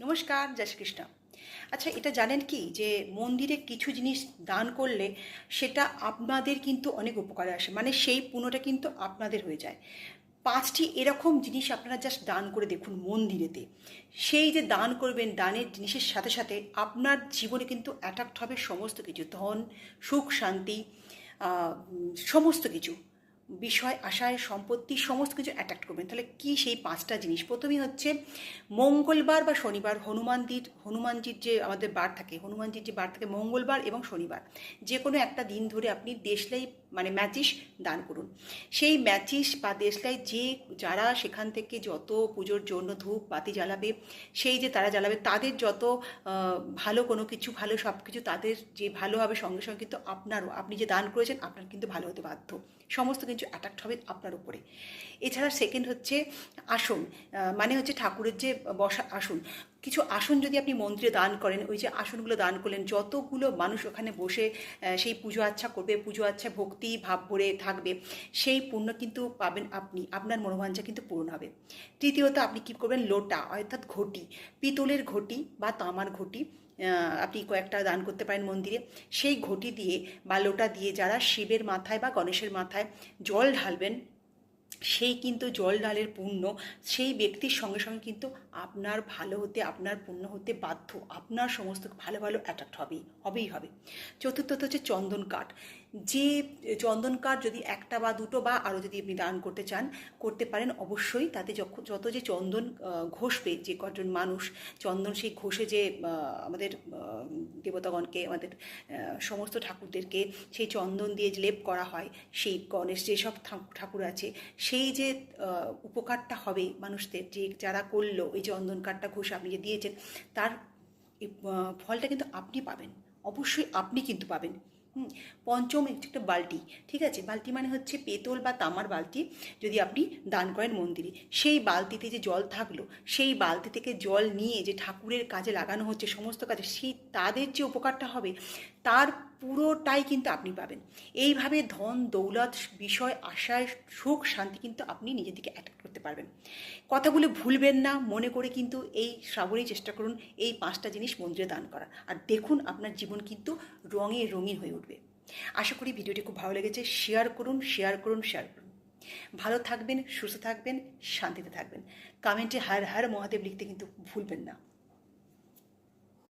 নমস্কার, জয় শ্রীকৃষ্ণ। আচ্ছা এটা জানেন কি যে মন্দিরে কিছু জিনিস দান করলে সেটা আপনাদের কিন্তু অনেক উপকারে আসে। মানে সেই পুণ্যটা কিন্তু আপনাদের হয়ে যায়। পাঁচটি এরকম জিনিস আপনারা জাস্ট দান করে দেখুন মন্দিরেতে। সেই যে দান করবেন, দানের জিনিসের সাথে সাথে আপনার জীবনে কিন্তু অ্যাট্রাক্ট হবে সমস্ত কিছু। ধন, সুখ, শান্তি সমস্ত কিছু। বিষয়, আশায়, সম্পত্তি, সমস্ত কিছু অ্যাট্রাক্ট করবেন। তাহলে কি সেই পাঁচটা জিনিস? প্রথমেই হচ্ছে মঙ্গলবার বা শনিবার হনুমানজির হনুমানজির যে আমাদের বার থাকে, হনুমানজির যে বার থাকে মঙ্গলবার এবং শনিবার। যে কোনো একটা দিন ধরে আপনি দেশলাই মানে ম্যাচিস দান করুন। সেই ম্যাচিস বা দেশলাই যে, যারা সেখান থেকে যত পুজোর জন্য ধূপ, বাতি জ্বালাবে, সেই যে তারা জ্বালাবে, তাদের যত ভালো কোনো কিছু, ভালো সব কিছু তাদের যে ভালো হবে সঙ্গে সঙ্গে কিন্তু আপনারও, আপনি যে দান করেছেন, আপনার কিন্তু ভালো হতে বাধ্য। সমস্ত কিছু অ্যাট্রাক্ট হবে আপনার উপরে। এছাড়া সেকেন্ড হচ্ছে আসন মানে হচ্ছে ঠাকুরের যে বসা আসন। কিছু আসন যদি আপনি মন্দিরে দান করেন, ওই যে আসনগুলো দান করলেন, যতগুলো মানুষ ওখানে বসে সেই পুজো আচ্ছা করবে, পুজো আচ্ছা ভক্তি ভাব ভরে থাকবে, সেই পুণ্য কিন্তু পাবেন আপনি, আপনার মনোবাঞ্ছা কিন্তু পূরণ হবে। তৃতীয়ত আপনি কী করবেন? লোটা, অর্থাৎ ঘটি, পিতলের ঘটি বা তামার ঘটি আপনি কয়েকটা দান করতে পারেন মন্দিরে। সেই ঘটি দিয়ে বা লোটা দিয়ে যারা শিবের মাথায় বা গণেশের মাথায় জল ঢালবেন সেই কিন্তু জল ডালের পুণ্য, সেই ব্যক্তির সঙ্গে সঙ্গে কিন্তু আপনার ভালো হতে, আপনার পূর্ণ হতে বাধ্য, আপনার সমস্ত ভালো ভালো অ্যাট্রাক্ট হবেই হবেই হবে। চতুর্থত হচ্ছে চন্দন কাঠ। যে চন্দন কাঠ যদি একটা বা দুটো বা আরও যদি আপনি দান করতে চান, করতে পারেন অবশ্যই। তাতে যখন যত যে চন্দন ঘষবে, যে কজন মানুষ, চন্দন সেই ঘষে যে আমাদের দেবতাগণকে, আমাদের সমস্ত ঠাকুরদেরকে সেই চন্দন দিয়ে লেপ করা হয়, সেই গণেশ যেসব ঠাক- ঠাকুর আছে সেই যে উপকারটা হবে মানুষদের, যে যারা করল ওই অন্দন কার্ডটা ঘোষ আপনি যে দিয়েছেন, তার ফলটা কিন্তু আপনি পাবেন। অবশ্যই আপনি কিন্তু পাবেন। হুম, পঞ্চম একটা বালতি, ঠিক আছে? বালতি মানে হচ্ছে পেতল বা তামার বালতি, যদি আপনি দান করেন মন্দিরে। সেই বালতিতে যে জল থাকল, সেই বালতি থেকে জল নিয়ে যে ঠাকুরের কাজে লাগানো হচ্ছে, সমস্ত কাজে, সেই তাদের যে উপকারটা হবে, তার পুরোটাই কিন্তু আপনি পাবেন। এইভাবে ধন, দৌলত, বিষয়, আশায়, সুখ, শান্তি কিন্তু আপনি নিজে থেকে অ্যাট্রাক্ট করতে পারবেন। কথাগুলো ভুলবেন না, মনে করে কিন্তু এই শ্রাবণেই চেষ্টা করুন এই পাঁচটা জিনিস মন্দিরে দান করা। আর দেখুন আপনার জীবন কিন্তু রঙে রঙিন হয়ে উঠবে। আশা করি ভিডিওটি খুব ভালো লেগেছে। শেয়ার করুন শেয়ার করুন শেয়ার করুন। ভালো থাকবেন, সুস্থ থাকবেন, শান্তিতে থাকবেন। কমেন্টে হার হার মহাদেব লিখতে কিন্তু ভুলবেন না।